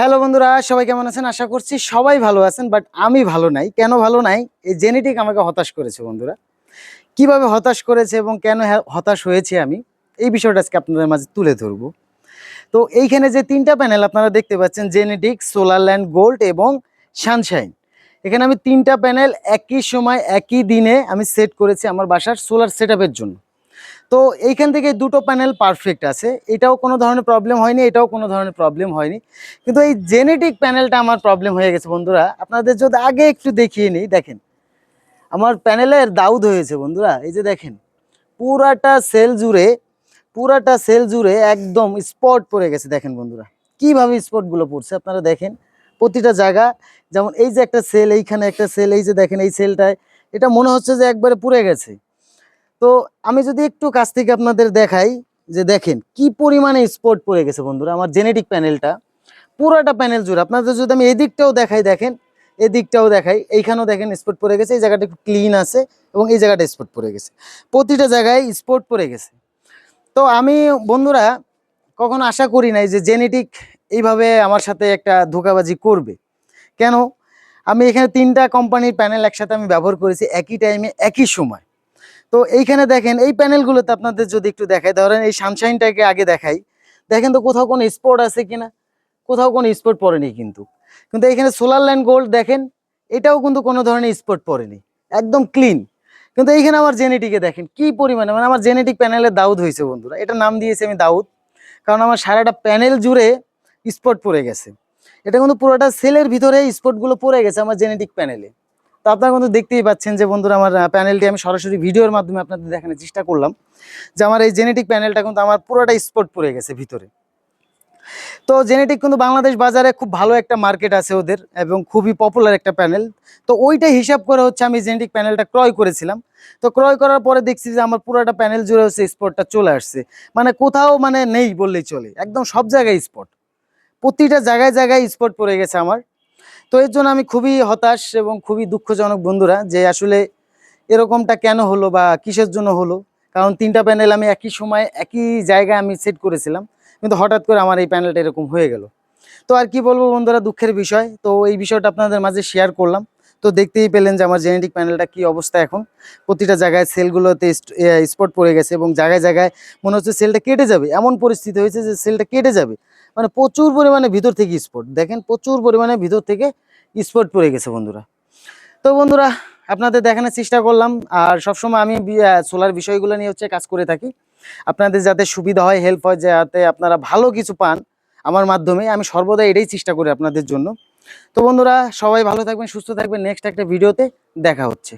Hello বন্ধুরা, সবাই কেমন আছেন? আশা করছি সবাই ভালো আছেন, বাট আমি ভালো নাই। কেন ভালো নাই? এই জেনেটিক আমাকে হতাশ করেছে বন্ধুরা। কীভাবে হতাশ করেছে এবং কেন হতাশ হয়েছে আমি, এই বিষয়টা আজকে আপনাদের মাঝে তুলে ধরবো। তো এইখানে যে তিনটা প্যানেল আপনারা দেখতে পাচ্ছেন, জেনেটিক, সোলার ল্যান্ড, গোল্ড এবং সানশাইন। এখানে আমি তিনটা প্যানেল একই সময়, একই দিনে আমি সেট করেছি আমার বাসার সোলার সেট জন্য। তো এইখান থেকে দুটো প্যানেল পারফেক্ট আছে। এটাও কোনো ধরনের প্রবলেম হয়নি, এটাও কোনো ধরনের প্রবলেম হয়নি। কিন্তু এই জেনেটিক প্যানেলটা আমার প্রবলেম হয়ে গেছে বন্ধুরা। আপনাদের যদি আগে একটু দেখিয়ে নিই, দেখেন। আমার প্যানেলের দাউদ হয়েছে বন্ধুরা, এই যে দেখেন। পুরাটা সেল জুড়ে, পুরাটা সেল জুড়ে একদম স্পট পড়ে গেছে, দেখেন বন্ধুরা। কীভাবে স্পটগুলো পড়ছে, আপনারা দেখেন। প্রতিটা জায়গা, যেমন এই যে একটা সেল এইখানে একটা সেল এই যে দেখেন এই সেলটায় এটা মনে হচ্ছে যে একবারে পুড়ে গেছে। তো আমি যদি একটু কাছ থেকে আপনাদের দেখাই যে দেখেন, কি পরিমাণে স্পট পড়ে গেছে বন্ধুরা, আমার জেনেটিক প্যানেলটা পুরোটা প্যানেল জুড়ে। আপনাদের যদি আমি এদিকটাও দেখাই, দেখেন, এদিকটাও দেখাই, এইখানেও দেখেন স্পট পড়ে গেছে, এই জায়গাটা একটু ক্লিন আছে এবং এই জায়গাটা স্পট পড়ে গেছে। প্রতিটা জায়গায় স্পট পড়ে গেছে। তো আমি, বন্ধুরা, কখনো আশা করি নাই যে জেনেটিক এইভাবে আমার সাথে একটা ধোকাবাজি করবে। কেন? আমি এখানে তিনটা কোম্পানির প্যানেল একসাথে আমি ব্যবহার করেছি, একই টাইমে একই সময়। তো এইখানে দেখেন, এই প্যানেলগুলোতে আপনাদের যদি একটু দেখাই, ধরেন এই সানশাইনটাকে আগে দেখাই। দেখেন তো কোথাও কোনো স্পট আছে কিনা? কোথাও কোনো স্পট পড়েনি কিন্তু। কিন্তু এখানে সোলার ল্যান্ড গোল্ড দেখেন, এটাও কিন্তু কোনো ধরনের স্পট পড়েনি। একদম ক্লিন কিন্তু এইখানে আমার জেনেটিকে দেখেন, কি পরিমাণে? মানে আমার জেনেটিক প্যানেলে দাউদ হয়েছে বন্ধুরা। এটা নাম দিয়েছি আমি দাউদ। কারণ আমার সারাটা প্যানেল জুড়ে স্পট পড়ে গেছে। এটা কিন্তু পুরোটা সেলের ভিতরে স্পটগুলো পড়ে গেছে আমার জেনেটিক প্যানেলে তো আপনারা কিন্তু দেখতেই পাচ্ছেন যে বন্ধুরা আমার প্যানেলটি আমি সরাসরি ভিডিওর মাধ্যমে আপনাদের দেখানোর চেষ্টা করলাম। যে আমার এই জেনেটিক প্যানেলটা কিন্তু আমার পুরোটা স্পট পড়ে গেছে ভিতরে। তো জেনেটিক কিন্তু বাংলাদেশ বাজারে খুব ভালো একটা মার্কেট আছে ওদের এবং খুবই পপুলার একটা প্যানেল তো ওইটাই হিসাব করে হচ্ছে আমি জেনেটিক প্যানেলটা ক্রয় করেছিলাম। তো ক্রয় করার পরে দেখছি যে আমার পুরোটা প্যানেল জুড়ে হচ্ছে স্পটটা চলে আসছে। মানে কোথাও মানে নেই বললেই চলে। একদম সব জায়গায় স্পট প্রতিটা জায়গায় জায়গায় স্পট পড়ে গেছে আমার। তো এর জন্য আমি খুবই হতাশ এবং খুবই দুঃখজনক বন্ধুরা যে আসলে এরকমটা কেন হলো বা কিসের জন্য হলো? কারণ তিনটা প্যানেল আমি একই সময়, একই জায়গায় আমি সেট করেছিলাম, কিন্তু হঠাৎ করে আমার এই প্যানেলটা এরকম হয়ে গেল। তো আর কি বলব বন্ধুরা, দুঃখের বিষয়। তো এই বিষয়টা আপনাদের মাঝে শেয়ার করলাম। তো দেখতেই পেলেন যে আমার জেনেটিক প্যানেলটা কি অবস্থা এখন। প্রতিটা জায়গায় সেলগুলোতে স্পট পড়ে গেছে এবং জায়গায় জায়গায় মনে হচ্ছে সেলটা কেটে যাবে। এমন পরিস্থিতি হয়েছে যে সেলটা কেটে যাবে। মানে প্রচুর পরিমাণে ভিতর থেকে স্পট দেখেন প্রচুর পরিমাণে ভিতর থেকে স্পট পড়ে গেছে বন্ধুরা। তো বন্ধুরা, আপনাদের দেখানোর চেষ্টা করলাম। আর সবসময় আমি সোলার বিষয়গুলো নিয়ে হচ্ছে কাজ করে থাকি। আপনাদের যাতে সুবিধা হয় হেল্প হয়, যাতে আপনারা ভালো কিছু পান আমার মাধ্যমে, আমি সর্বদা এটাই চেষ্টা করি আপনাদের জন্য। তো বন্ধুরা সবাই ভালো থাকবেন সুস্থ থাকবেন। নেক্সট একটা ভিডিওতে দেখা হচ্ছে।